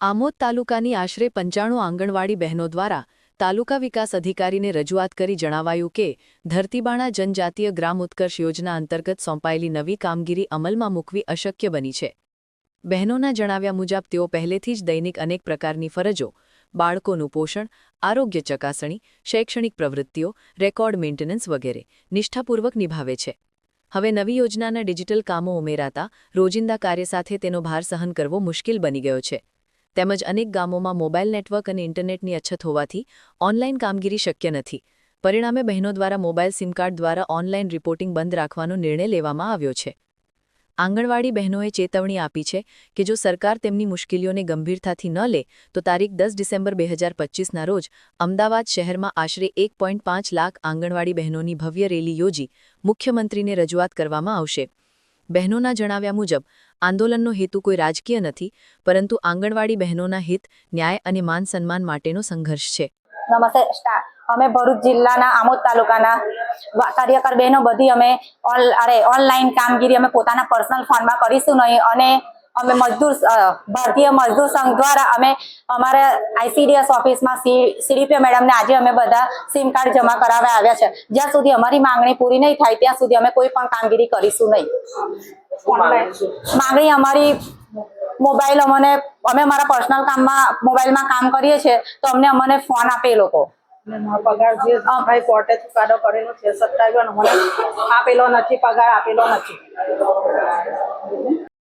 આમોદ તાલુકાની આશરે પંચાણું આંગણવાડી બહેનો દ્વારા તાલુકા વિકાસ અધિકારીને રજૂઆત કરી જણાવાયું કે, ધરતીબાણા જનજાતીય ગ્રામ ઉત્કર્ષ યોજના અંતર્ગત સોંપાયેલી નવી કામગીરી અમલમાં મૂકવી અશક્ય બની છે. બહેનોના જણાવ્યા મુજબ, તેઓ પહેલેથી જ દૈનિક અનેક પ્રકારની ફરજો, બાળકોનું પોષણ, આરોગ્ય ચકાસણી, શૈક્ષણિક પ્રવૃત્તિઓ, રેકોર્ડ મેન્ટેનન્સ વગેરે નિષ્ઠાપૂર્વક નિભાવે છે. હવે નવી યોજનાના ડિજિટલ કામો ઉમેરાતા રોજિંદા કાર્ય સાથે તેનો ભાર સહન કરવો મુશ્કેલ બની ગયો છે. તેમજ અનેક ગામોમાં મોબાઈલ નેટવર્ક અને ઇન્ટરનેટની અછત હોવાથી ઓનલાઈન કામગીરી શક્ય નથી. પરિણામે બહેનો દ્વારા મોબાઈલ સિમ કાર્ડ દ્વારા ઓનલાઈન રિપોર્ટિંગ બંધ રાખવાનો નિર્ણય લેવામાં આવ્યો છે. આંગણવાડી બહેનોએ ચેતવણી આપી છે કે જો સરકાર તેમની મુશ્કેલીઓને ગંભીરતાથી ન લે, તો તારીખ દસ ડિસેમ્બર બે હજાર પચીસના રોજ અમદાવાદ શહેરમાં આશરે એક લાખ આંગણવાડી બહેનોની ભવ્ય રેલી યોજી મુખ્યમંત્રીને રજૂઆત કરવામાં આવશે. બહેનોના જણાવ્યા મુજબ, આંદોલનનો હેતુ કોઈ રાજકીય નથી, પરંતુ આંગણવાડી બહેનોના હિત, ન્યાય અને માન સન્માન માટેનો સંઘર્ષ છે. નમસ્તે અમે ભરૂચ જિલ્લાના આમોદ તાલુકાના કાર્યકર બહેનો બધી અમે ઓલ, અરે, ઓનલાઈન કામગીરી અમે પોતાના પર્સનલ ફોનમાં કરીશું નહીં. અને અમે મજદૂર ભારતીય મજદૂર સંઘ દ્વારા અમે અમારા આઈસીડીએસ ઓફિસમાં સીડીપીઓ મેડમને આજે અમે બધા સિમ કાર્ડ જમા કરાવવા આવ્યા છે. જ્યાં સુધી અમારી માંગણી પૂરી નહીં થાય ત્યાં સુધી અમે કોઈ પણ કામગીરી કરીશું નહીં. માંગણી અમારી મોબાઈલ અમને અમે અમારા પર્સનલ કામમાં મોબાઈલમાં કામ કરીએ છીએ તો અમને અમને ફોન આપે એ લોકો. પગાર જે ભાઈ કોર્ટે ચુકાદો કરેલો છે સત્તાવીસ મને આપેલો નથી પગાર આપેલો નથી.